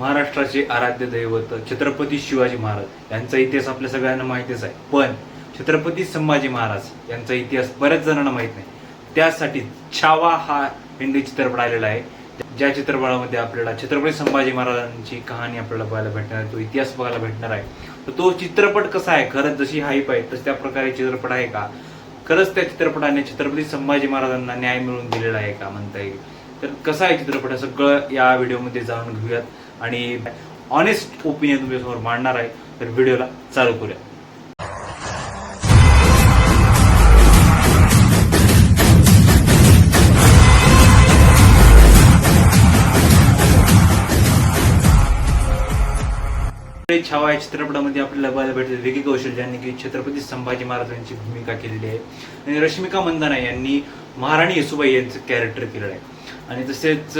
महाराष्ट्राचे आराध्य दैवत छत्रपती शिवाजी महाराज यांचा इतिहास आपल्या सगळ्यांना माहितीच आहे. पण छत्रपती संभाजी महाराज यांचा इतिहास बऱ्याच जणांना माहीत नाही. त्यासाठी छावा हा हिंदी चित्रपट आलेला आहे. ज्या चित्रपटामध्ये आपल्याला छत्रपती संभाजी महाराजांची कहाणी आपल्याला बघायला भेटणार आहे तो इतिहास बघायला भेटणार आहे. तर तो चित्रपट कसा आहे? खरंच जशी हाईप आहे तशी त्या प्रकारे चित्रपट आहे का? खरंच त्या चित्रपटाने छत्रपती संभाजी महाराजांना न्याय मिळवून दिलेला आहे का म्हणता येईल? तर कसा आहे चित्रपट? हे सगळं या व्हिडिओमध्ये जाणून घेऊयात. आणि ऑनेस्ट ओपिनियन तुमच्यासमोर मांडणार आहे तर व्हिडिओला चालू करूया. छावा या चित्रपटामध्ये आपल्याला बघायला भेटते विकी कौशल यांनी की छत्रपती संभाजी महाराजांची भूमिका केलेली आहे. आणि रश्मिका मंदाना यांनी महाराणी येसुबाई यांचं कॅरेक्टर केलेलं आहे. आणि तसेच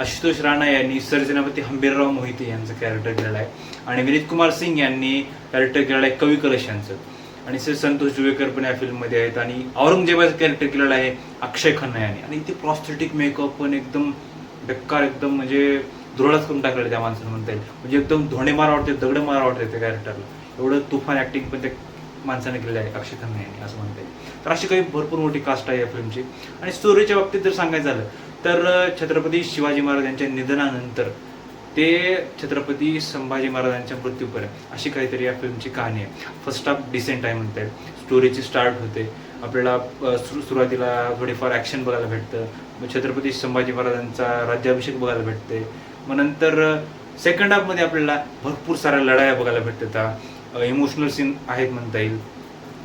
आशुतोष राणा यांनी सरसेनापती हंबीरराव मोहिते यांचं कॅरेक्टर केलेलं आहे. आणि विनीत कुमार सिंग यांनी कॅरेक्टर केलेलं आहे कवी कलश यांचं. आणि सर संतोष जुवेकर पण या फिल्ममध्ये आहेत. आणि औरंगजेबाचं कॅरेक्टर केलेलं आहे अक्षय खन्ना यांनी. आणि ते प्रॉस्थेटिक मेकअप पण एकदम बेकार एकदम म्हणजे धुरळच करून टाकलेलं त्या माणसानं म्हणता येईल. म्हणजे एकदम धोणे मारा वाटते दगड मारा वाटते त्या कॅरेक्टरला एवढं तुफान ऍक्टिंग पण त्या माणसाने केलेलं आहे अक्षय खन्ना यांनी असं म्हणता येईल. तर अशी काही भरपूर मोठी कास्ट आहे या फिल्मची आणि स्टोरीच्या बाबतीत जर सांगायचं झालं तर छत्रपती शिवाजी महाराज यांच्या निधनानंतर ते छत्रपती संभाजी महाराजांच्या मृत्यूपर्यंत अशी काहीतरी या फिल्मची कहाणी आहे. फर्स्ट हाफ डिसेंट आहे म्हणता येईल. स्टोरीची स्टार्ट होते. आपल्याला सुरु- सुरुवातीला थोडीफार ॲक्शन बघायला भेटतं. मग छत्रपती संभाजी महाराजांचा राज्याभिषेक बघायला भेटते. मग नंतर सेकंड हाफमध्ये आपल्याला भरपूर साऱ्या लढाया बघायला भेटतात. इमोशनल सीन आहेत म्हणता येईल.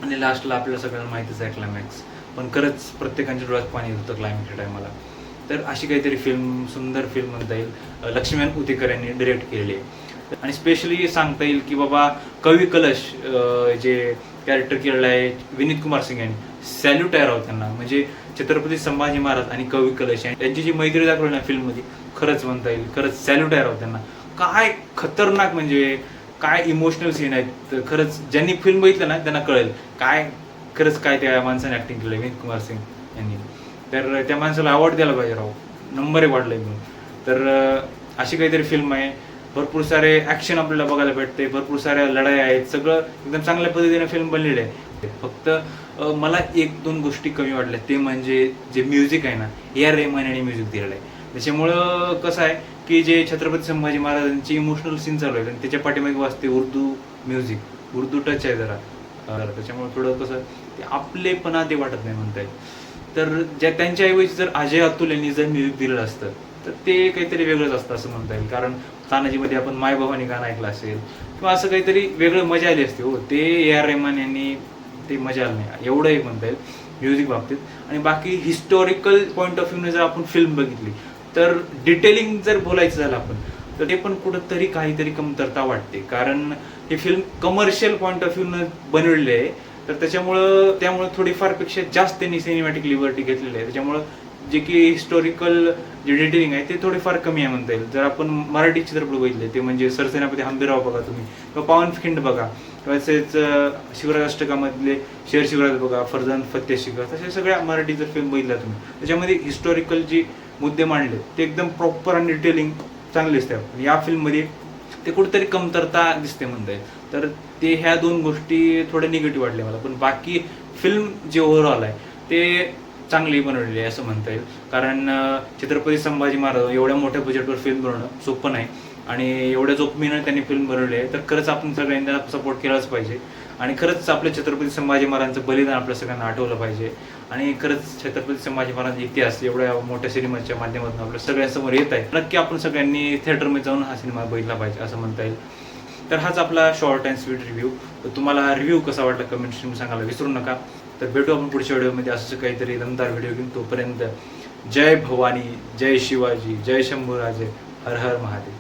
आणि लास्टला आपल्याला सगळ्यांना माहितीच आहे क्लायमॅक्स पण खरंच प्रत्येकांच्या डोळ्यात पाणी होतं क्लायमॅक्सच्या टायमाला तर अशी काहीतरी फिल्म सुंदर फिल्म म्हणता येईल लक्ष्मीन उतेकर यांनी डिरेक्ट केलेली आहे आणि स्पेशली सांगता येईल की बाबा कवी कलश जे कॅरेक्टर केलेलं आहे विनीत कुमार सिंग यांनी सॅल्यूट आहे राव त्यांना. म्हणजे छत्रपती संभाजी महाराज आणि कवी कलश यांची त्यांची जी मैत्री दाखवली ना फिल्ममध्ये खरंच म्हणता येईल खरंच सॅल्यूट आहे राव त्यांना. काय खतरनाक म्हणजे काय इमोशनल सीन आहेत. तर खरंच ज्यांनी फिल्म बघितलं ना त्यांना कळेल. काय खरंच काय त्या माणसाने ऍक्टिंग केलं विनीत कुमार सिंग यांनी. तर त्या माणसाला अवॉर्ड द्यायला पाहिजे राव. नंबर एक वाढलाय म्हणून. तर अशी काहीतरी फिल्म आहे. भरपूर सारे ऍक्शन आपल्याला बघायला भेटते. भरपूर साऱ्या लढाई आहेत. सगळं एकदम चांगल्या पद्धतीने फिल्म बनलेली आहे. फक्त मला एक दोन गोष्टी कमी वाटल्या. ते म्हणजे जे म्युझिक आहे ना ए आर रेहमान यांनी म्युझिक दिलेलं आहे. त्याच्यामुळं कसं आहे की जे छत्रपती संभाजी महाराजांची इमोशनल सीन चालू आहेत आणि त्याच्या पाठीमागे वाजते उर्दू म्युझिक उर्दू टच आहे जरा. त्याच्यामुळे थोडं कसं ते आपलेपणा ते वाटत नाही म्हणता येईल. तर ज्या त्यांच्याऐवजी जर अजय अतुल यांनी जर म्युझिक दिलेलं असतं तर ते काहीतरी वेगळंच असतं असं म्हणता येईल. कारण तानाजीमध्ये आपण माय भवानी गाणं ऐकलं असेल किंवा असं काहीतरी वेगळं मजा आली असते. हो ते ए आर रेहमान यांनी ते मजा आली नाही. एवढं एक म्हणता येईल म्युझिक बाबतीत. आणि बाकी हिस्टॉरिकल पॉईंट ऑफ व्ह्यूने जर आपण फिल्म बघितली तर डिटेलिंग जर बोलायचं झालं आपण तर ते पण कुठंतरी काहीतरी कमतरता वाटते. कारण हे film commercial point of view बनवलेली आहे. तर त्याच्यामुळं त्यामुळे थोडीफारपेक्षा जास्त त्यांनी सिनेमॅटिक लिबर्टी घेतलेली आहे. त्याच्यामुळं जे की हिस्टॉरिकल जे डिटेलिंग आहे ते थोडेफार कमी आहे म्हणता येईल. जर आपण मराठी चित्रपट बघितले ते म्हणजे सरसेनापती हंबीराव बघा तुम्ही किंवा पावनखिंड बघा तसेच शिवराज अष्टकामधले शेर शिवराज बघा फरजान फत्ते शिखर तसे सगळ्या मराठी जर फिल्म बघितल्या तुम्ही त्याच्यामध्ये हिस्टॉरिकल जी मुद्दे मांडले. ते एकदम प्रॉपर आणि डिटेलिंग चांगले दिसते या फिल्ममध्ये ते कुठेतरी कमतरता दिसते म्हणता येईल तर ते ह्या दोन गोष्टी थोड्या निगेटिव्ह वाटल्या मला. पण बाकी फिल्म जे ओव्हरऑल आहे ते चांगली बनवलेली आहे असं म्हणता येईल. कारण छत्रपती संभाजी महाराज एवढ्या मोठ्या बजेटवर फिल्म बनवणं सोपं नाही. आणि एवढ्या जोखमीनं त्यांनी फिल्म बनवली आहे. तर खरंच आपण सगळ्यांनी त्यांना सपोर्ट केलाच पाहिजे. आणि खरंच आपल्या छत्रपती संभाजी महाराजांचं बलिदान आपल्या सगळ्यांना आठवलं पाहिजे. आणि खरंच छत्रपती संभाजी महाराज इतिहास एवढ्या मोठ्या सिनेमाच्या माध्यमातून आपल्या सगळ्यांसमोर येत आहे नक्की आपण सगळ्यांनी थिएटरमध्ये जाऊन हा सिनेमा बघितला पाहिजे असं म्हणता येईल. तर हाच आपला शॉर्ट अँड स्वीट रिव्ह्यू तर तुम्हाला रिव्ह्यू कसा वाटला कमेंट सांगायला विसरू नका. तर भेटू आपण पुढच्या व्हिडिओमध्ये. असं काहीतरी दमदार व्हिडिओ घेऊन तोपर्यंत जय भवानी जय शिवाजी जय शंभूराजे हर हर महादेव.